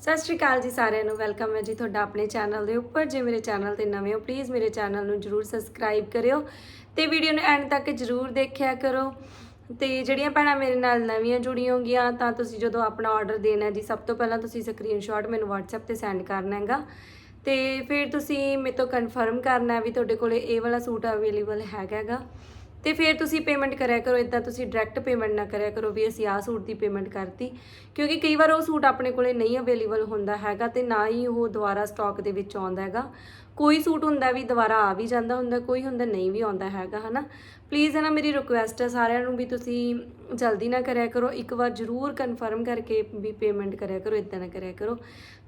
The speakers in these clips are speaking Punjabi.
ਸਤਿ ਸ਼੍ਰੀ ਅਕਾਲ ਜੀ ਸਾਰਿਆਂ ਨੂੰ, ਵੈਲਕਮ ਹੈ ਜੀ ਤੁਹਾਡਾ ਆਪਣੇ ਚੈਨਲ ਦੇ ਉੱਪਰ। ਜੇ ਮੇਰੇ ਚੈਨਲ ਤੇ ਨਵੇਂ ਹੋ ਪਲੀਜ਼ ਮੇਰੇ ਚੈਨਲ ਨੂੰ ਜਰੂਰ ਸਬਸਕ੍ਰਾਈਬ ਕਰਿਓ ਤੇ ਵੀਡੀਓ ਨੂੰ ਐਂਡ ਤੱਕ ਜਰੂਰ ਦੇਖਿਆ ਕਰੋ। ਤੇ ਜਿਹੜੀਆਂ ਭੈਣਾਂ ਮੇਰੇ ਨਾਲ ਨਵੀਆਂ ਜੁੜੀਆਂ ਹੋਗੀਆਂ, ਤਾਂ ਤੁਸੀਂ ਜਦੋਂ ਆਪਣਾ ਆਰਡਰ ਦੇਣਾ ਜੀ, ਸਭ ਤੋਂ ਪਹਿਲਾਂ ਤੁਸੀਂ ਸਕਰੀਨਸ਼ਾਟ ਮੈਨੂੰ WhatsApp ਤੇ ਸੈਂਡ ਕਰਨਾ ਹੈਗਾ। ਤੇ ਫਿਰ ਤੁਸੀਂ ਮੇਰੇ ਤੋਂ ਕਨਫਰਮ ਕਰਨਾ ਵੀ ਤੁਹਾਡੇ ਕੋਲੇ ਇਹ ਵਾਲਾ ਸੂਟ ਅਵੇਲੇਬਲ ਹੈਗਾ ਹੈਗਾ। ਤੇ ਫਿਰ ਤੁਸੀਂ ਪੇਮੈਂਟ ਕਰਿਆ ਕਰੋ ਇਦਾਂ ਤੁਸੀਂ ਡਾਇਰੈਕਟ ਪੇਮੈਂਟ ਨਾ ਕਰਿਆ ਕਰੋ ਵੀ ਅਸੀਂ ਆਹ ਸੂਟ ਦੀ ਪੇਮੈਂਟ ਕਰਤੀ। ਕਿਉਂਕਿ ਕਈ ਵਾਰ ਉਹ ਸੂਟ ਆਪਣੇ ਕੋਲੇ ਨਹੀਂ ਅਵੇਲੇਬਲ ਹੁੰਦਾ ਹੈਗਾ ਤੇ ਨਾ ਹੀ ਉਹ ਦੁਬਾਰਾ ਸਟਾਕ ਦੇ ਵਿੱਚ ਆਉਂਦਾ ਹੈਗਾ। ਕੋਈ ਸੂਟ ਹੁੰਦਾ ਵੀ ਦੁਬਾਰਾ ਆ ਵੀ ਜਾਂਦਾ ਹੁੰਦਾ, ਕੋਈ ਹੁੰਦਾ ਨਹੀਂ ਵੀ ਆਉਂਦਾ ਹੈਗਾ, ਹਨਾ? ਪਲੀਜ਼ ਹੈ ਨਾ, ਮੇਰੀ ਰਿਕੁਐਸਟ ਹੈ ਸਾਰਿਆਂ ਨੂੰ ਵੀ ਤੁਸੀਂ ਜਲਦੀ ਨਾ ਕਰਿਆ ਕਰੋ, ਇੱਕ ਵਾਰ ਜ਼ਰੂਰ ਕਨਫਰਮ ਕਰਕੇ ਵੀ ਪੇਮੈਂਟ ਕਰਿਆ ਕਰੋ ਇਦਾਂ ਨਾ ਕਰਿਆ ਕਰੋ।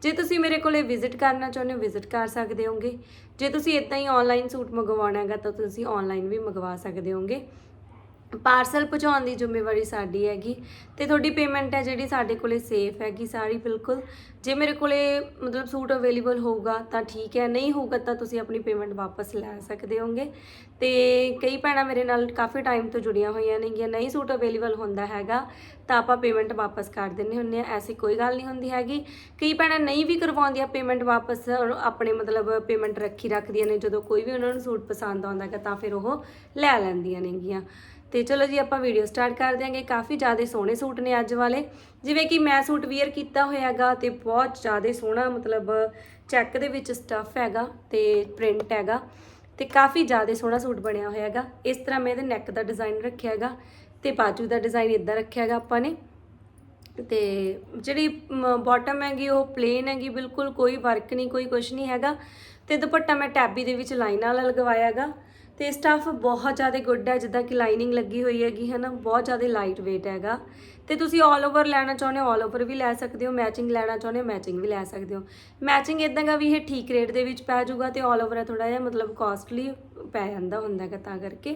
ਜੇ ਤੁਸੀਂ ਮੇਰੇ ਕੋਲੇ ਵਿਜ਼ਿਟ ਕਰਨਾ ਚਾਹੁੰਦੇ ਹੋ ਵਿਜ਼ਿਟ ਕਰ ਸਕਦੇ ਹੋਗੇ। ਜੇ ਤੁਸੀਂ ਇਦਾਂ ਹੀ ਆਨਲਾਈਨ ਸੂਟ ਮੰਗਵਾਉਣਾ ਹੈਗਾ, ਤਾਂ ਤੁਸੀਂ ਆਨਲਾਈਨ ਵੀ ਮੰਗਵਾ ਸਕਦੇ ਹੋਗੇ। ਪਾਰਸਲ ਪਹੁੰਚਾਉਣ ਦੀ ਜ਼ਿੰਮੇਵਾਰੀ ਸਾਡੀ ਹੈਗੀ ਤੇ ਤੁਹਾਡੀ ਪੇਮੈਂਟ ਹੈ ਜਿਹੜੀ ਸਾਡੇ ਕੋਲੇ ਸੇਫ ਹੈਗੀ ਸਾਰੀ, ਬਿਲਕੁਲ। ਜੇ ਮੇਰੇ ਕੋਲੇ ਮਤਲਬ ਸੂਟ ਅਵੇਲੇਬਲ ਹੋਊਗਾ ਤਾਂ ਠੀਕ ਹੈ, ਨਹੀਂ ਹੋਊਗਾ ਤਾਂ ਤੁਸੀਂ ਆਪਣੀ ਪੇਮੈਂਟ ਵਾਪਸ ਲੈ ਸਕਦੇ ਹੋਗੇ ਤੇ ਕਈ ਭੈਣਾਂ ਮੇਰੇ ਨਾਲ ਕਾਫੀ ਟਾਈਮ ਤੋਂ ਜੁੜੀਆਂ ਹੋਈਆਂ ਨੇਗੀਆਂ, ਨਹੀਂ ਸੂਟ ਅਵੇਲੇਬਲ ਹੁੰਦਾ ਹੈਗਾ ਤਾਂ ਆਪਾਂ ਪੇਮੈਂਟ ਵਾਪਸ ਕਰ ਦਿੰਦੇ ਹੁੰਦੇ ਆ ਐਸੀ ਕੋਈ ਗੱਲ ਨਹੀਂ ਹੁੰਦੀ ਹੈਗੀ। ਕਈ ਭੈਣਾਂ ਨਹੀਂ ਵੀ ਕਰਵਾਉਂਦੀਆਂ ਪੇਮੈਂਟ ਵਾਪਸ, ਔਰ ਆਪਣੇ ਮਤਲਬ ਪੇਮੈਂਟ ਰੱਖੀ ਰੱਖਦੀਆਂ ਨੇ, ਜਦੋਂ ਕੋਈ ਵੀ ਉਹਨਾਂ ਨੂੰ ਸੂਟ ਪਸੰਦ ਆਉਂਦਾ ਹੈਗਾ ਤਾਂ ਫਿਰ ਉਹ ਲੈ ਲੈਂਦੀਆਂ ਨੇਗੀਆਂ। ਤੇ ਚਲੋ ਜੀ, ਆਪਾਂ ਵੀਡੀਓ ਸਟਾਰਟ ਕਰ ਦਿਆਂਗੇ। ਕਾਫੀ ਜ਼ਿਆਦਾ ਸੋਹਣੇ ਸੂਟ ਨੇ ਅੱਜ ਵਾਲੇ। ਜਿਵੇਂ ਕਿ ਮੈਂ ਸੂਟ ਵੀਅਰ ਕੀਤਾ ਹੋਇਆਗਾ ਤੇ ਬਹੁਤ ਜ਼ਿਆਦਾ ਸੋਹਣਾ, ਮਤਲਬ ਚੈੱਕ ਦੇ ਵਿੱਚ ਸਟਫ ਹੈਗਾ ਤੇ ਪ੍ਰਿੰਟ ਹੈਗਾ ਤੇ ਕਾਫੀ ਜ਼ਿਆਦਾ ਸੋਹਣਾ ਸੂਟ ਬਣਿਆ ਹੋਇਆ ਹੈਗਾ ਇਸ ਤਰ੍ਹਾਂ ਮੈਂ ਇਹਦੇ ਨੈਕ ਦਾ ਡਿਜ਼ਾਈਨ ਰੱਖਿਆ ਹੈਗਾ ਤੇ ਬਾਜੂ ਦਾ ਡਿਜ਼ਾਈਨ ਇਦਾਂ ਰੱਖਿਆ ਹੈਗਾ ਆਪਾਂ ਨੇ। ਤੇ ਜਿਹੜੀ ਬਾਟਮ ਹੈਗੀ, ਉਹ ਪਲੇਨ ਹੈਗੀ, ਬਿਲਕੁਲ ਕੋਈ ਵਰਕ ਨਹੀਂ, ਕੋਈ ਕੁਝ ਨਹੀਂ ਹੈਗਾ। ਤੇ ਦੁਪੱਟਾ ਮੈਂ ਟੈਬੀ ਦੇ ਵਿੱਚ ਲਾਈਨ ਨਾਲ ਲਗਵਾਇਆ ਹੈਗਾ ਤੇ ਸਟਫ ਬਹੁਤ ਜ਼ਿਆਦਾ ਗੁੱਡ ਹੈ ਜਿੱਦਾਂ ਕਿ ਲਾਈਨਿੰਗ ਲੱਗੀ ਹੋਈ ਹੈਗੀ ਹੈ ਨਾ ਬਹੁਤ ਜ਼ਿਆਦਾ ਲਾਈਟ weight ਹੈਗਾ ਤੇ ਤੁਸੀਂ 올 ਓਵਰ ਲੈਣਾ ਚਾਹੁੰਦੇ ਹੋ 올 ਓਵਰ ਵੀ ਲੈ ਸਕਦੇ ਹੋ ਮੈਚਿੰਗ ਲੈਣਾ ਚਾਹੁੰਦੇ ਹੋ ਮੈਚਿੰਗ ਵੀ ਲੈ ਸਕਦੇ ਹੋ ਮੈਚਿੰਗ ਇਦਾਂ ਦਾ ਵੀ ਇਹ ਠੀਕ ਰੇਟ ਦੇ ਵਿੱਚ ਪੈ ਜਾਊਗਾ ਤੇ 올 ਓਵਰ ਥੋੜਾ ਜਿਹਾ ਮਤਲਬ ਕਾਸਟਲੀ ਪੈ ਜਾਂਦਾ ਹੁੰਦਾ ਹੈਗਾ ਤਾਂ ਕਰਕੇ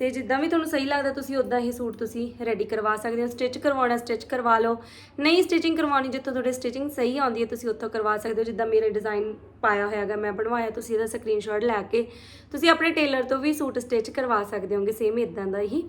ਤੇ ਜਿੱਦਾਂ ਵੀ ਤੁਹਾਨੂੰ ਸਹੀ ਲੱਗਦਾ ਤੁਸੀਂ ਉਦਾਂ ਹੀ ਸੂਟ ਤੁਸੀਂ ਰੈਡੀ ਕਰਵਾ ਸਕਦੇ ਹੋ। ਸਟਿਚ ਕਰਵਾਉਣਾ ਸਟਿਚ ਕਰਵਾ ਲਓ। ਨਹੀਂ ਸਟਿਚਿੰਗ ਕਰਵਾਉਣੀ ਜਿੱਥੋਂ ਤੁਹਾਡੇ ਸਟਿਚਿੰਗ ਸਹੀ ਆਉਂਦੀ ਹੈ, ਤੁਸੀਂ ਉੱਥੋਂ ਕਰਵਾ ਸਕਦੇ ਹੋ। ਜਿੱਦਾਂ ਮੇਰੇ ਡਿਜ਼ਾਈਨ ਪਾਇਆ ਹੋਇਆ ਹੈਗਾ, ਮੈਂ ਬਣਵਾਇਆ, ਤੁਸੀਂ ਇਹਦਾ ਸਕਰੀਨਸ਼ਾਟ ਲੈ ਕੇ ਤੁਸੀਂ ਆਪਣੇ ਟੇਲਰ ਤੋਂ ਵੀ ਸੂਟ ਸਟਿਚ ਕਰਵਾ ਸਕਦੇ ਹੋਗੇ ਸੇਮ ਇਦਾਂ ਦਾ ਹੀ।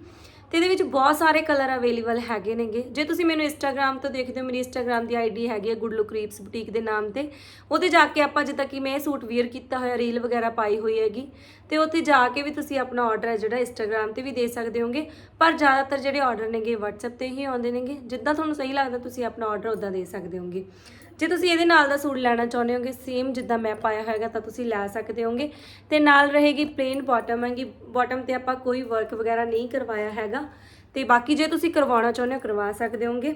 ਤੇ ਇਹਦੇ ਵਿੱਚ ਬਹੁਤ ਸਾਰੇ ਕਲਰ ਅਵੇਲੇਬਲ ਹੈਗੇ ਨੇਗੇ। ਜੇ ਤੁਸੀਂ ਮੈਨੂੰ ਇੰਸਟਾਗ੍ਰam ਤੋਂ ਦੇਖਦੇ ਹੋ, ਮੇਰੀ ਇੰਸਟਾਗ੍ਰam ਦੀ ਆਈਡੀ ਹੈਗੀ ਹੈ ਗੁੱਡ ਲੁੱਕ ਰੀਪਸ ਬੁਟੀਕ ਦੇ ਨਾਮ ਤੇ। ਉਹਦੇ ਜਾ ਕੇ ਆਪਾਂ ਜਿੱਦਾਂ ਕਿ ਮੈਂ ਇਹ ਸੂਟ ਵੀਅਰ ਕੀਤਾ ਹੋਇਆ ਰੀਲ ਵਗੈਰਾ ਪਾਈ ਹੋਈ ਹੈਗੀ। ਤੇ ਉੱਥੇ ਜਾ ਕੇ ਵੀ ਤੁਸੀਂ ਆਪਣਾ ਆਰਡਰ ਹੈ ਜਿਹੜਾ ਇੰਸਟਾਗ੍ਰam ਤੇ ਵੀ ਦੇ ਸਕਦੇ ਹੋਗੇ। ਪਰ ਜ਼ਿਆਦਾਤਰ ਜਿਹੜੇ ਆਰਡਰ ਨੇਗੇ, WhatsApp ਤੇ ਹੀ ਆਉਂਦੇ ਨੇਗੇ। ਜਿੱਦਾਂ ਤੁਹਾਨੂੰ ਸਹੀ ਲੱਗਦਾ, ਤੁਸੀਂ ਆਪਣਾ ਆਰਡਰ ਉਦਾਂ ਦੇ ਸਕਦੇ ਹੋਗੇ। ਜੇ ਤੁਸੀਂ ਇਹਦੇ ਨਾਲ ਦਾ ਸੂਟ ਲੈਣਾ ਚਾਹੁੰਦੇ ਹੋਗੇ ਸੇਮ ਜਿੱਦਾਂ ਮੈਂ ਪਾਇਆ ਹੈਗਾ ਤਾਂ ਤੁਸੀਂ ਲੈ ਸਕਦੇ ਹੋਗੇ। ਤੇ ਨਾਲ ਰਹੇਗੀ ਪਲੇਨ ਬਾਟਮ ਹੈਗੀ ਬਾਟਮ ਤੇ ਆਪਾਂ ਕੋਈ ਵਰਕ ਵਗੈਰਾ ਨਹੀਂ ਕਰਵਾਇਆ ਹੈਗਾ। ਤੇ ਬਾਕੀ ਜੇ ਤੁਸੀਂ ਕਰਵਾਉਣਾ ਚਾਹੁੰਦੇ ਹੋ, ਕਰਵਾ ਸਕਦੇ ਹੋਗੇ।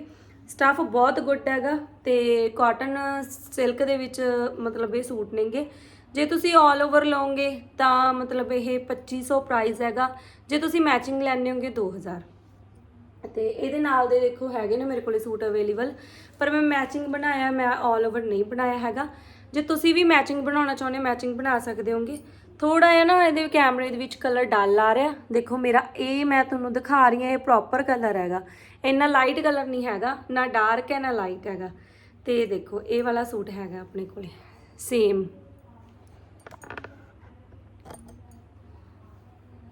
ਸਟਾਫ ਬਹੁਤ ਗੁੱਡ ਹੈਗਾ ਤੇ ਕਾਟਨ ਸਿਲਕ ਦੇ ਵਿੱਚ ਮਤਲਬ ਇਹ ਸੂਟ ਨੇਗੇ। ਜੇ ਤੁਸੀਂ 올 ਓਵਰ ਲਓਗੇ, ਤਾਂ ਮਤਲਬ ਇਹ 2500 ਪ੍ਰਾਈਸ ਹੈਗਾ। ਜੇ ਤੁਸੀਂ ਮੈਚਿੰਗ ਲੈਣੇ ਹੋਗੇ 2000 ਤੇ ਇਹਦੇ ਨਾਲ ਦੇ ਦੇਖੋ ਹੈਗੇ ਨੇ ਮੇਰੇ ਕੋਲੇ ਸੂਟ ਅਵੇਲੇਬਲ ਪਰ ਮੈਂ ਮੈਚਿੰਗ ਬਣਾਇਆ, ਮੈਂ 올 ਓਵਰ ਨਹੀਂ ਬਣਾਇਆ ਹੈਗਾ। ਜੇ ਤੁਸੀਂ ਵੀ ਮੈਚਿੰਗ ਬਣਾਉਣਾ ਚਾਹੁੰਦੇ ਮੈਚਿੰਗ ਬਣਾ ਸਕਦੇ ਹੋਗੇ ਥੋੜਾ ਜਿਹਾ ਨਾ ਇਹਦੇ ਕੈਮਰੇ ਦੇ ਵਿੱਚ ਕਲਰ ਡਲ ਆ ਰਿਹਾ। ਦੇਖੋ ਮੇਰਾ ਇਹ ਮੈਂ ਤੁਹਾਨੂੰ ਦਿਖਾ ਰਹੀ ਹਾਂ, ਇਹ ਪ੍ਰੋਪਰ ਕਲਰ ਹੈਗਾ। ਇੰਨਾ ਲਾਈਟ ਕਲਰ ਨਹੀਂ ਹੈਗਾ, ਨਾ ਡਾਰਕ ਹੈ, ਨਾ ਲਾਈਟ ਹੈਗਾ। ਤੇ ਦੇਖੋ, ਇਹ ਵਾਲਾ ਸੂਟ ਹੈਗਾ ਆਪਣੇ ਕੋਲੇ ਸੇਮ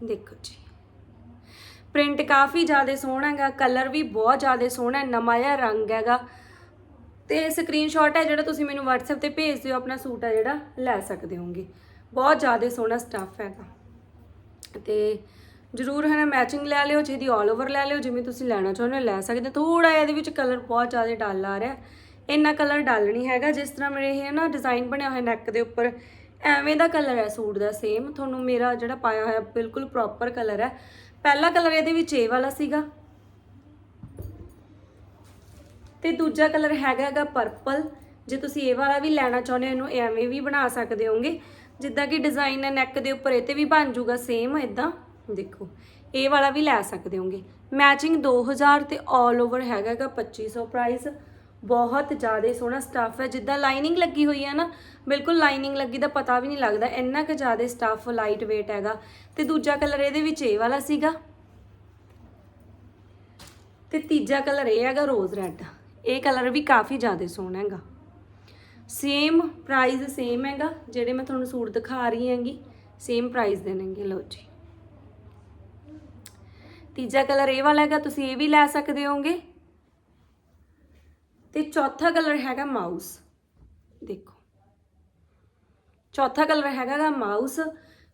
ਦੇਖੋ ਜੀ। ਪ੍ਰਿੰਟ ਕਾਫੀ ਜ਼ਿਆਦਾ ਸੋਹਣਾ ਹੈਗਾ ਕਲਰ ਵੀ ਬਹੁਤ ਜ਼ਿਆਦਾ ਸੋਹਣਾ ਨਵਾਂ ਜਿਹਾ ਰੰਗ ਹੈਗਾ। ਤੇ ਸਕਰੀਨਸ਼ਾਟ ਹੈ ਜਿਹੜਾ ਤੁਸੀਂ ਮੈਨੂੰ WhatsApp ਤੇ ਭੇਜ ਦਿਓ, ਆਪਣਾ ਸੂਟ ਹੈ ਜਿਹੜਾ, ਲੈ ਸਕਦੇ ਹੋਗੇ ਬਹੁਤ ਜ਼ਿਆਦਾ ਸੋਹਣਾ ਸਟੱਫ ਹੈਗਾ। ਤੇ ਜ਼ਰੂਰ ਹੈ ਨਾ ਮੈਚਿੰਗ ਲੈ ਲਿਓ, ਜਿਹਦੀ 올 ਓਵਰ ਲੈ ਲਿਓ, ਜਿਵੇਂ ਤੁਸੀਂ ਲੈਣਾ ਚਾਹੁੰਦੇ ਹੋ, ਲੈ ਸਕਦੇ ਥੋੜਾ ਜਿਹਾ ਇਹਦੇ ਵਿੱਚ ਕਲਰ ਬਹੁਤ ਜ਼ਿਆਦਾ ਡਲ ਆ ਰਿਹਾ। ਇੰਨਾ ਕਲਰ ਡਲ ਨਹੀਂ ਹੈਗਾ, ਜਿਸ ਤਰ੍ਹਾਂ ਮੇਰੇ ਇਹ ਨਾ ਡਿਜ਼ਾਈਨ ਬਣਿਆ ਹੋਇਆ ਨੈਕ ਦੇ ਉੱਪਰ, ਐਵੇਂ ਦਾ ਕਲਰ ਹੈ ਸੂਟ ਦਾ ਸੇਮ ਤੁਹਾਨੂੰ ਮੇਰਾ ਜਿਹੜਾ ਪਾਇਆ ਹੋਇਆ ਬਿਲਕੁਲ ਪ੍ਰੋਪਰ ਕਲਰ ਹੈ। ਪਹਿਲਾ ਕਲਰ ਇਹਦੇ ਵਿੱਚ ਇਹ ਵਾਲਾ ਸੀਗਾ। ਤੇ ਦੂਜਾ ਕਲਰ ਹੈਗਾ ਹੈਗਾ ਪਰਪਲ ਜੇ ਤੁਸੀਂ ਇਹ ਵਾਲਾ ਵੀ ਲੈਣਾ ਚਾਹੁੰਦੇ ਹੋ, ਇਹਨੂੰ ਐਵੇਂ ਵੀ ਬਣਾ ਸਕਦੇ ਹੋਗੇ ਜਿੱਦਾਂ ਕਿ ਡਿਜ਼ਾਈਨ ਹੈ ਨੈਕ ਦੇ ਉੱਪਰ ਇਹ ਤੇ ਵੀ ਬਣ ਜਾਊਗਾ ਸੇਮ ਇਦਾਂ ਦੇਖੋ, ਇਹ ਵਾਲਾ ਵੀ ਲੈ ਸਕਦੇ ਹੋਗੇ ਮੈਚਿੰਗ 2000 ਤੇ 올 ਓਵਰ ਹੈਗਾ ਹੈਗਾ 2500 ਪ੍ਰਾਈਸ ਬਹੁਤ ਜ਼ਿਆਦਾ ਸੋਹਣਾ ਸਟੱਫ ਹੈ। ਜਿੱਦਾਂ ਲਾਈਨਿੰਗ ਲੱਗੀ ਹੋਈ ਹੈ ਨਾ, ਬਿਲਕੁਲ ਲਾਈਨਿੰਗ ਲੱਗੀ ਦਾ ਪਤਾ ਵੀ ਨਹੀਂ ਲੱਗਦਾ। ਇੰਨਾ ਕੁ ਜ਼ਿਆਦਾ ਸਟੱਫ ਲਾਈਟ weight ਹੈਗਾ। ਤੇ ਦੂਜਾ ਕਲਰ ਇਹਦੇ ਵਿੱਚ ਇਹ ਵਾਲਾ ਸੀਗਾ। ਤੇ ਤੀਜਾ ਕਲਰ ਇਹ ਹੈਗਾ ਰੋਜ਼ ਰੈੱਡ ਇਹ ਕਲਰ ਵੀ ਕਾਫੀ ਜ਼ਿਆਦਾ ਸੋਹਣਾ ਹੈਗਾ। ਸੇਮ ਪ੍ਰਾਈਸ ਸੇਮ ਹੈਗਾ, ਜਿਹੜੇ ਮੈਂ ਤੁਹਾਨੂੰ ਸੂਟ ਦਿਖਾ ਰਹੀ ਹੈਗੀ ਸੇਮ ਪ੍ਰਾਈਸ ਦੇਣਗੇ ਨੇਗੇ ਲਓ ਜੀ। ਤੀਜਾ ਕਲਰ ਇਹ ਵਾਲਾ ਹੈਗਾ, ਤੁਸੀਂ ਇਹ ਵੀ ਲੈ ਸਕਦੇ ਹੋਗੇ ਤੇ ਚੌਥਾ ਕਲਰ ਹੈਗਾ ਮਾਊਸ। ਦੇਖੋ। ਚੌਥਾ ਕਲਰ ਹੈਗਾ ਮਾਊਸ।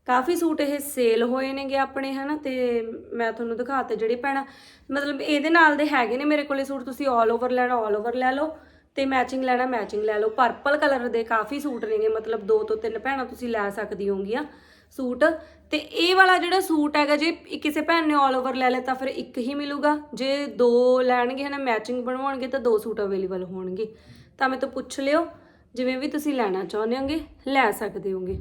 ਕਾਫੀ ਸੂਟ ਇਹ ਸੇਲ ਹੋਏ ਨੇਗੇ ਆਪਣੇ, ਹਨਾ? ਤੇ ਮੈਂ ਤੁਹਾਨੂੰ ਦਿਖਾਤੇ ਜਿਹੜੇ ਭੈਣਾਂ, ਮਤਲਬ ਇਹਦੇ ਨਾਲ ਦੇ ਹੈਗੇ ਨੇ ਮੇਰੇ ਕੋਲੇ ਸੂਟ, ਤੁਸੀਂ 올 ਓਵਰ ਲੈਣਾ 올 ਓਵਰ ਲੈ ਲਓ ਤੇ ਮੈਚਿੰਗ ਲੈਣਾ ਮੈਚਿੰਗ ਲੈ ਲਓ। ਪਰਪਲ ਕਲਰ ਦੇ ਕਾਫੀ ਸੂਟ ਨੇਗੇ, ਮਤਲਬ ਦੋ ਤੋਂ ਤਿੰਨ ਭੈਣਾਂ ਤੁਸੀਂ ਲੈ ਸਕਦੀ ਹੋਗੀਆਂ। ਸੂਟ। ਤੇ ਇਹ ਵਾਲਾ ਜਿਹੜਾ ਸੂਟ ਹੈਗਾ, ਜੇ ਕਿਸੇ ਭੈਣ ਨੇ 올 ਓਵਰ ਲੈ ਲਿਆ ਤਾਂ ਫਿਰ ਇੱਕ ਹੀ ਮਿਲੂਗਾ। ਜੇ ਦੋ ਲੈਣਗੇ, ਹਨਾ ਮੈਚਿੰਗ ਬਣਵਾਉਣਗੇ ਤਾਂ ਦੋ ਸੂਟ ਅਵੇਲੇਬਲ ਹੋਣਗੇ। ਤਾਂ ਮੈਂ ਤੋਂ ਪੁੱਛ ਲਿਓ, ਜਿਵੇਂ ਵੀ ਤੁਸੀਂ ਲੈਣਾ ਚਾਹੁੰਦੇ ਹੋਗੇ, ਲੈ ਸਕਦੇ ਹੋਗੇ।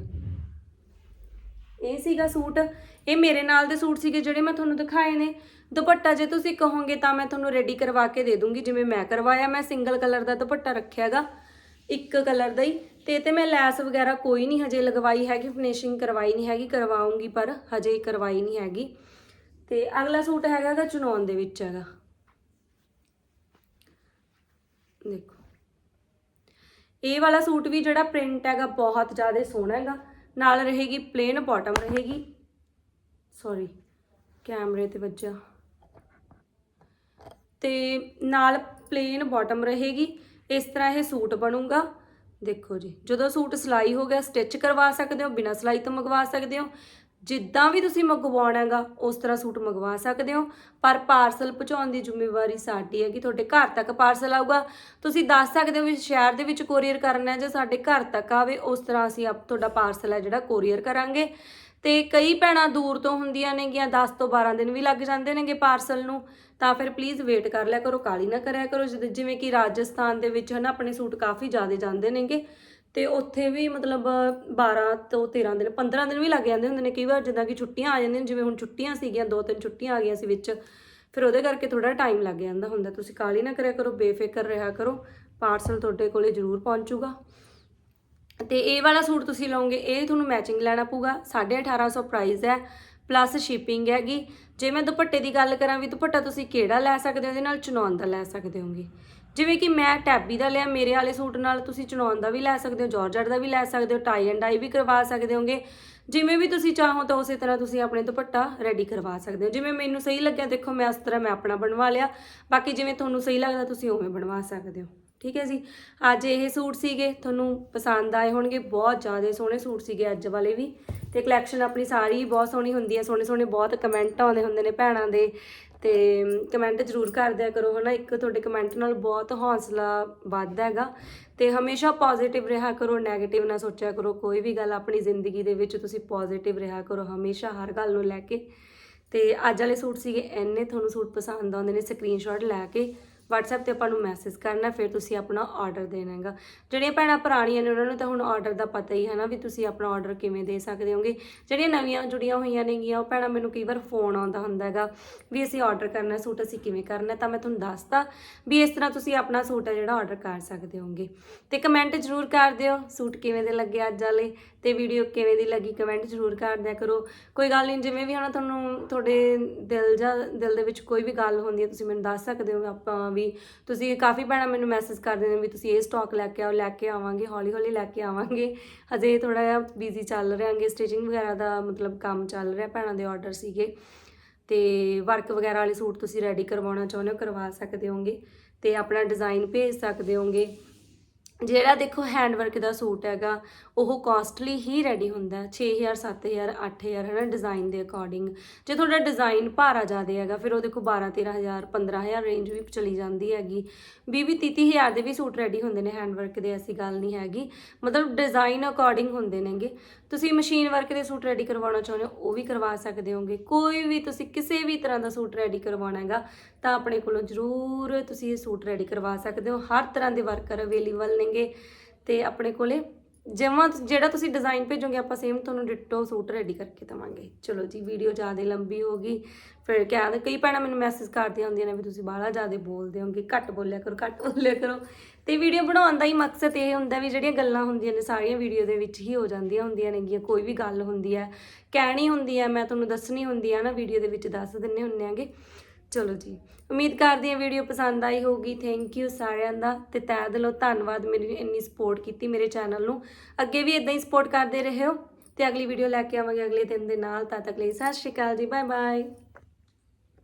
ਇਹ ਸੀਗਾ ਸੂਟ। ਇਹ ਮੇਰੇ ਨਾਲ ਦੇ ਸੂਟ ਸੀਗੇ, ਜਿਹੜੇ ਮੈਂ ਤੁਹਾਨੂੰ ਦਿਖਾਏ ਨੇ। ਦੁਪੱਟਾ ਜੇ ਤੁਸੀਂ ਕਹੋਗੇ ਤਾਂ ਮੈਂ ਤੁਹਾਨੂੰ ਰੈਡੀ ਕਰਵਾ ਕੇ ਦੇ ਦੂੰਗੀ। ਜਿਵੇਂ ਮੈਂ ਕਰਵਾਇਆ, ਮੈਂ ਸਿੰਗਲ ਕਲਰ ਦਾ ਦੁਪੱਟਾ ਰੱਖਿਆਗਾ ਇੱਕ ਕਲਰ ਦਾ ਹੀ। ਤੇ ਤੇ ਮੈਂ ਲੈਸ ਵਗੈਰਾ ਕੋਈ ਨਹੀਂ ਹਜੇ ਲਗਵਾਈ ਹੈਗੀ ਫਿਨਿਸ਼ਿੰਗ ਕਰਵਾਈ ਨਹੀਂ ਹੈਗੀ, ਕਰਵਾਉਂਗੀ ਪਰ ਹਜੇ ਕਰਵਾਈ ਨਹੀਂ ਹੈਗੀ। ਤੇ ਅਗਲਾ ਸੂਟ ਹੈਗਾ ਗਾ ਚੁਣਾਉਣ ਦੇ ਵਿੱਚ ਹੈਗਾ। ਦੇਖੋ। ਇਹ ਵਾਲਾ ਸੂਟ ਵੀ ਜਿਹੜਾ ਪ੍ਰਿੰਟ ਹੈਗਾ ਬਹੁਤ ਜ਼ਿਆਦਾ ਸੋਹਣਾ ਹੈਗਾ। ਨਾਲ ਰਹੇਗੀ ਪਲੇਨ ਬਾਟਮ ਰਹੇਗੀ। ਸੌਰੀ ਕੈਮਰੇ ਤੇ ਵੱਜਾ ਤੇ ਨਾਲ ਪਲੇਨ ਬਾਟਮ ਰਹੇਗੀ। ਇਸ ਤਰ੍ਹਾਂ ਇਹ ਸੂਟ ਬਣੂਗਾ। ਦੇਖੋ ਜੀ, ਜਦੋਂ ਸੂਟ ਸਿਲਾਈ ਹੋ ਗਿਆ ਸਟਿਚ ਕਰਵਾ ਸਕਦੇ ਹੋ, ਬਿਨਾਂ ਸਿਲਾਈ ਤੋਂ ਮੰਗਵਾ ਸਕਦੇ ਹੋ। ਜਿੱਦਾਂ ਵੀ ਤੁਸੀਂ ਮੰਗਵਾਉਣਾ ਹੈਗਾ ਉਸ ਤਰ੍ਹਾਂ ਸੂਟ ਮੰਗਵਾ ਸਕਦੇ ਹੋ। ਪਰ ਪਾਰਸਲ ਪਹੁੰਚਾਉਣ ਦੀ ਜ਼ਿੰਮੇਵਾਰੀ ਸਾਡੀ ਹੈ ਕਿ ਤੁਹਾਡੇ ਘਰ ਤੱਕ ਪਾਰਸਲ ਆਊਗਾ। ਤੁਸੀਂ ਦੱਸ ਸਕਦੇ ਹੋ ਵੀ ਸ਼ਹਿਰ ਦੇ ਵਿੱਚ ਕੋਰੀਅਰ ਕਰਨਾ ਹੈ ਜਾਂ ਸਾਡੇ ਘਰ ਤੱਕ ਆਵੇ, ਉਸ ਤਰ੍ਹਾਂ ਅਸੀਂ ਆਪ ਤੁਹਾਡਾ ਪਾਰਸਲ ਹੈ ਜਿਹੜਾ ਕੋਰੀਅਰ ਕਰਾਂਗੇ। ਤੇ ਕਈ ਭੈਣਾਂ ਦੂਰ ਤੋਂ ਹੁੰਦੀਆਂ ਨੇਗੀਆਂ 10 ਤੋਂ 12 ਦਿਨ ਵੀ ਲੱਗ ਜਾਂਦੇ ਨੇਗੇ ਪਾਰਸਲ ਨੂੰ। ਤਾਂ ਫਿਰ ਪਲੀਜ਼ ਵੇਟ ਕਰ ਲਿਆ ਕਰੋ ਕਾਲੀ ਨਾ ਕਰਿਆ ਕਰੋ। ਜਿਦ- ਜਿਵੇਂ ਕਿ ਰਾਜਸਥਾਨ ਦੇ ਵਿੱਚ ਹਨਾ ਆਪਣੇ ਸੂਟ ਕਾਫੀ ਜ਼ਿਆਦਾ ਜਾਂਦੇ ਨੇਗੇ। ਤੇ ਉੱਥੇ ਵੀ ਮਤਲਬ 12 ਤੋਂ 13 ਦਿਨ 15 ਦਿਨ ਵੀ ਲੱਗ ਜਾਂਦੇ ਹੁੰਦੇ ਨੇ। ਕਈ ਵਾਰ ਜਿੱਦਾਂ ਕਿ ਛੁੱਟੀਆਂ ਆ ਜਾਂਦੀਆਂ ਨੇ, ਜਿਵੇਂ ਹੁਣ ਛੁੱਟੀਆਂ ਸੀਗੀਆਂ ਦੋ ਤਿੰਨ ਛੁੱਟੀਆਂ ਆ ਗਈਆਂ ਸੀ ਵਿੱਚ। ਫਿਰ ਉਹਦੇ ਕਰਕੇ ਥੋੜਾ ਟਾਈਮ ਲੱਗ ਜਾਂਦਾ ਹੁੰਦਾ। ਤੁਸੀਂ ਕਾਲੀ ਨਾ ਕਰਿਆ ਕਰੋ ਬੇਫਿਕਰ ਰਿਹਾ ਕਰੋ। ਪਾਰਸਲ ਤੁਹਾਡੇ ਕੋਲੇ ਜ਼ਰੂਰ ਪਹੁੰਚੂਗਾ। ਤੇ ਇਹ ਵਾਲਾ ਸੂਟ ਤੁਸੀਂ ਲਓਗੇ, ਇਹ ਤੁਹਾਨੂੰ ਮੈਚਿੰਗ ਲੈਣਾ ਪਊਗਾ 1850 ਪ੍ਰਾਈਸ ਹੈ ਪਲੱਸ ਸ਼ਿਪਿੰਗ ਹੈਗੀ। ਜੇ ਮੈਂ ਦੁਪੱਟੇ ਦੀ ਗੱਲ ਕਰਾਂ ਵੀ ਦੁਪੱਟਾ ਤੁਸੀਂ ਕਿਹੜਾ ਲੈ ਸਕਦੇ ਹੋ ਇਹਦੇ ਨਾਲ ਚੁਣਾਉਣ ਦਾ ਲੈ ਸਕਦੇ ਹੋਗੇ। ਜਿਵੇਂ ਕਿ ਮੈਂ ਟੈਬੀ ਦਾ ਲਿਆ, ਮੇਰੇ ਵਾਲੇ ਸੂਟ ਨਾਲ ਤੁਸੀਂ ਚੁਣਾਉਣ ਦਾ ਵੀ ਲੈ ਸਕਦੇ ਹੋ, ਜਾਰਜਟ ਦਾ ਵੀ ਲੈ ਸਕਦੇ ਹੋ ਟਾਈ ਐਂਡ ਡਾਈ ਵੀ ਕਰਵਾ ਸਕਦੇ ਹੋਗੇ। ਜਿਵੇਂ ਵੀ ਤੁਸੀਂ ਚਾਹੋ ਤਾਂ ਉਸੇ ਤਰ੍ਹਾਂ ਤੁਸੀਂ ਆਪਣੇ ਦੁਪੱਟਾ ਰੈਡੀ ਕਰਵਾ ਸਕਦੇ ਹੋ। ਜਿਵੇਂ ਮੈਨੂੰ ਸਹੀ ਲੱਗਿਆ, ਦੇਖੋ ਮੈਂ ਉਸ ਤਰ੍ਹਾਂ ਮੈਂ ਆਪਣਾ ਬਣਵਾ ਲਿਆ, ਬਾਕੀ ਜਿਵੇਂ ਤੁਹਾਨੂੰ ਸਹੀ ਲੱਗਦਾ ਤੁਸੀਂ ਉਵੇਂ ਬਣਵਾ ਸਕਦੇ ਹੋ। ਠੀਕ ਹੈ ਜੀ। ਅੱਜ ਇਹ ਸੂਟ ਸੀਗੇ, ਤੁਹਾਨੂੰ ਪਸੰਦ ਆਏ ਹੋਣਗੇ, ਬਹੁਤ ਜ਼ਿਆਦਾ ਸੋਹਣੇ ਸੂਟ ਸੀਗੇ ਅੱਜ ਵਾਲੇ ਵੀ। ਤੇ ਕਲੈਕਸ਼ਨ ਆਪਣੀ ਸਾਰੀ ਬਹੁਤ ਸੋਹਣੀ ਹੁੰਦੀ ਹੈ ਸੋਹਣੇ ਸੋਹਣੇ ਬਹੁਤ ਕਮੈਂਟ ਆਉਂਦੇ ਹੁੰਦੇ ਨੇ ਭੈਣਾਂ ਦੇ। ਤੇ ਕਮੈਂਟ ਜ਼ਰੂਰ ਕਰ ਦਿਆ ਕਰੋ, ਹਨਾ। ਇੱਕ ਤੁਹਾਡੇ ਕਮੈਂਟ ਨਾਲ ਬਹੁਤ ਹੌਸਲਾ ਵੱਧਦਾ ਹੈਗਾ। ਤੇ ਹਮੇਸ਼ਾ ਪੋਜ਼ਿਟਿਵ ਰਿਹਾ ਕਰੋ 네ਗੇਟਿਵ ਨਾ ਸੋਚਿਆ ਕਰੋ। ਕੋਈ ਵੀ ਗੱਲ ਆਪਣੀ ਜ਼ਿੰਦਗੀ ਦੇ ਵਿੱਚ ਤੁਸੀਂ ਪੋਜ਼ਿਟਿਵ ਰਿਹਾ ਕਰੋ, ਹਮੇਸ਼ਾ ਹਰ ਗੱਲ ਨੂੰ ਲੈ ਕੇ। ਤੇ ਅੱਜ ਵਾਲੇ ਸੂਟ ਸੀਗੇ, ਇੰਨੇ ਤੁਹਾਨੂੰ ਸੂਟ ਪਸੰਦ ਆਉਂਦੇ ਨੇ ਸਕਰੀਨਸ਼ਾਟ ਲੈ ਕੇ। WhatsApp ਤੇ ਆਪਾਂ ਨੂੰ ਮੈਸੇਜ ਕਰਨਾ, ਫਿਰ ਤੁਸੀਂ ਆਪਣਾ ਆਰਡਰ ਦੇਣਾ ਹੈਗਾ। ਜਿਹੜੀਆਂ ਭੈਣਾਂ ਪੁਰਾਣੀਆਂ ਨੇ ਉਹਨਾਂ ਨੂੰ ਤਾਂ ਹੁਣ ਆਰਡਰ ਦਾ ਪਤਾ ਹੀ ਹੈ ਨਾ ਵੀ ਤੁਸੀਂ ਆਪਣਾ ਆਰਡਰ ਕਿਵੇਂ ਦੇ ਸਕਦੇ ਹੋਗੇ। ਜਿਹੜੀਆਂ ਨਵੀਆਂ ਜੁੜੀਆਂ ਹੋਈਆਂ ਨੇਗੀਆਂ, ਉਹ ਭੈਣਾਂ ਮੈਨੂੰ ਕਈ ਵਾਰ ਫੋਨ ਆਉਂਦਾ ਹੁੰਦਾ ਹੈਗਾ ਵੀ ਅਸੀਂ ਆਰਡਰ ਕਰਨਾ, ਸੂਟ ਅਸੀਂ ਕਿਵੇਂ ਕਰਨਾ, ਤਾਂ ਮੈਂ ਤੁਹਾਨੂੰ ਦੱਸਦਾ ਵੀ ਇਸ ਤਰ੍ਹਾਂ ਤੁਸੀਂ ਆਪਣਾ ਸੂਟ ਹੈ ਜਿਹੜਾ ਆਰਡਰ ਕਰ ਸਕਦੇ ਹੋਗੇ। ਤੇ ਕਮੈਂਟ ਜ਼ਰੂਰ ਕਰ ਦਿਓ, ਸੂਟ ਕਿਵੇਂ ਦੇ ਲੱਗੇ ਅੱਜ ਵਾਲੇ ਤੇ ਵੀਡੀਓ ਕਿਵੇਂ ਦੀ ਲੱਗੀ ਕਮੈਂਟ ਜ਼ਰੂਰ ਕਰ ਦਿਆ ਕਰੋ। ਕੋਈ ਗੱਲ ਨਹੀਂ ਜਿਵੇਂ ਵੀ ਹਨਾ ਤੁਹਾਨੂੰ ਤੁਹਾਡੇ ਦਿਲ ਜਾਂ ਦਿਲ ਦੇ ਵਿੱਚ ਕੋਈ ਵੀ ਗੱਲ ਹੁੰਦੀ ਹੈ, ਤੁਸੀਂ ਮੈਨੂੰ ਦੱਸ ਸਕਦੇ ਹੋ ਆਪਾਂ ਵੀ। ਤੁਸੀਂ ਕਾਫੀ ਭੈਣਾਂ ਮੈਨੂੰ ਮੈਸੇਜ ਕਰਦੇ ਨੇ ਵੀ ਤੁਸੀਂ ਇਹ ਸਟਾਕ ਲੈ ਕੇ ਆਓ, ਲੈ ਕੇ ਆਵਾਂਗੇ ਹੌਲੀ ਹੌਲੀ ਲੈ ਕੇ ਆਵਾਂਗੇ। ਹਜੇ ਥੋੜਾ ਜਿਹਾ ਬਿਜ਼ੀ ਚੱਲ ਰਿਹਾਗੇ ਸਟਿਚਿੰਗ ਵਗੈਰਾ ਦਾ ਮਤਲਬ ਕੰਮ ਚੱਲ ਰਿਹਾ ਭੈਣਾਂ ਦੇ ਆਰਡਰ ਸੀਗੇ। ਤੇ ਵਰਕ ਵਗੈਰਾ ਵਾਲੇ ਸੂਟ ਤੁਸੀਂ ਰੈਡੀ ਕਰਵਾਉਣਾ ਚਾਹੁੰਦੇ ਹੋ, ਕਰਵਾ ਸਕਦੇ ਹੋਗੇ। ਤੇ ਆਪਣਾ ਡਿਜ਼ਾਈਨ ਭੇਜ ਸਕਦੇ ਹੋਗੇ। ਜਿਹੜਾ ਦੇਖੋ ਹੈਂਡ ਵਰਕ ਦਾ ਸੂਟ ਹੈਗਾ, ਉਹ ਕਾਸਟਲੀ ਹੀ ਰੈਡੀ ਹੁੰਦਾ ਹੈ 6000 7000 8000 ਹੈ ਨਾ ਡਿਜ਼ਾਈਨ ਦੇ ਅਕੋਰਡਿੰਗ ਜੇ ਤੁਹਾਡਾ ਡਿਜ਼ਾਈਨ ਭਾਰਾ ਜ਼ਿਆਦਾ ਹੈਗਾ, ਫਿਰ ਉਹ ਦੇਖੋ 12 13000 15000 ਰੇਂਜ ਵੀ ਚਲੀ ਜਾਂਦੀ ਹੈਗੀ। 20 30000 ਦੇ ਵੀ ਸੂਟ ਰੈਡੀ ਹੁੰਦੇ ਨੇ ਹੈਂਡ ਵਰਕ ਦੇ, ਐਸੀ ਗੱਲ ਨਹੀਂ ਹੈਗੀ। ਮਤਲਬ ਡਿਜ਼ਾਈਨ ਅਕੋਰਡਿੰਗ ਹੁੰਦੇ ਨੇਗੇ। ਤੁਸੀਂ ਮਸ਼ੀਨ ਵਰਕ ਦੇ ਸੂਟ ਰੈਡੀ ਕਰਵਾਉਣਾ ਚਾਹੁੰਦੇ ਹੋ, ਉਹ ਵੀ ਕਰਵਾ ਸਕਦੇ ਹੋਗੇ। ਕੋਈ ਵੀ ਤੁਸੀਂ ਕਿਸੇ ਵੀ ਤਰ੍ਹਾਂ ਦਾ ਸੂਟ ਰੈਡੀ ਕਰਵਾਉਣਾ ਹੈਗਾ ਤਾਂ ਆਪਣੇ ਕੋਲੋਂ ਜ਼ਰੂਰ ਤੁਸੀਂ ਇਹ ਸੂਟ ਰੈਡੀ ਕਰਵਾ ਸਕਦੇ ਹੋ। ਹਰ ਤਰ੍ਹਾਂ ਦੇ ਵਰਕਰ ਅਵੇਲੇਬਲ ਨੇਗੇ ਤੇ ਆਪਣੇ ਕੋਲੇ ਜਿਵੇਂ ਜਿਹੜਾ ਤੁਸੀਂ ਡਿਜ਼ਾਈਨ ਭੇਜੋਗੇ, ਆਪਾਂ ਸੇਮ ਤੁਹਾਨੂੰ ਡਿਟੋ ਸੂਟ ਰੈਡੀ ਕਰਕੇ ਦਵਾਂਗੇ। ਚਲੋ ਜੀ ਵੀਡੀਓ ਜ਼ਿਆਦਾ ਲੰਬੀ ਹੋ ਗਈ। ਫਿਰ ਕਿਹਾ ਕਈ ਭੈਣਾਂ ਮੈਨੂੰ ਮੈਸੇਜ ਕਰਦੀਆਂ ਹੁੰਦੀਆਂ ਨੇ ਵੀ ਤੁਸੀਂ ਬਾਹਲਾ ਜ਼ਿਆਦਾ ਬੋਲਦੇ ਹੋਗੇ, ਘੱਟ ਬੋਲਿਆ ਕਰੋ, ਘੱਟ ਬੋਲਿਆ ਕਰੋ। ਤੇ ਵੀਡੀਓ ਬਣਾਉਣ ਦਾ ਹੀ ਮਕਸਦ ਇਹ ਹੁੰਦਾ ਵੀ ਜਿਹੜੀਆਂ ਗੱਲਾਂ ਹੁੰਦੀਆਂ ਨੇ, ਸਾਰੀਆਂ ਵੀਡੀਓ ਦੇ ਵਿੱਚ ਹੀ ਹੋ ਜਾਂਦੀਆਂ ਹੁੰਦੀਆਂ ਨੇਗੀਆਂ। ਕੋਈ ਵੀ ਗੱਲ ਹੁੰਦੀ ਹੈ, ਕਹਿਣੀ ਹੁੰਦੀ ਹੈ, ਮੈਂ ਤੁਹਾਨੂੰ ਦੱਸਣੀ ਹੁੰਦੀ ਹੈ ਨਾ ਵੀਡੀਓ ਦੇ ਵਿੱਚ ਦੱਸ ਦਿੰਨੇ ਹੁੰਨੇ ਆਂਗੇ। ਚਲੋ ਜੀ। ਉਮੀਦ ਕਰਦੀ ਹਾਂ ਵੀਡੀਓ ਪਸੰਦ ਆਈ ਹੋਊਗੀ। ਥੈਂਕ ਯੂ ਸਾਰਿਆਂ ਦਾ। ਤੇ ਤਹਿ ਦਿਲੋਂ ਧੰਨਵਾਦ ਮੇਰੀ ਇੰਨੀ ਸਪੋਰਟ ਕੀਤੀ ਮੇਰੇ ਚੈਨਲ ਨੂੰ। ਅੱਗੇ ਵੀ ਇਦਾਂ ਹੀ ਸਪੋਰਟ ਕਰਦੇ ਰਹਿਓ ਤੇ ਅਗਲੀ ਵੀਡੀਓ ਲੈ ਕੇ ਆਵਾਂਗੇ ਅਗਲੇ ਦਿਨ ਦੇ ਨਾਲ। ਤਦ ਤੱਕ ਲਈ ਸਤਿ ਸ਼੍ਰੀ ਅਕਾਲ ਜੀ। Bye bye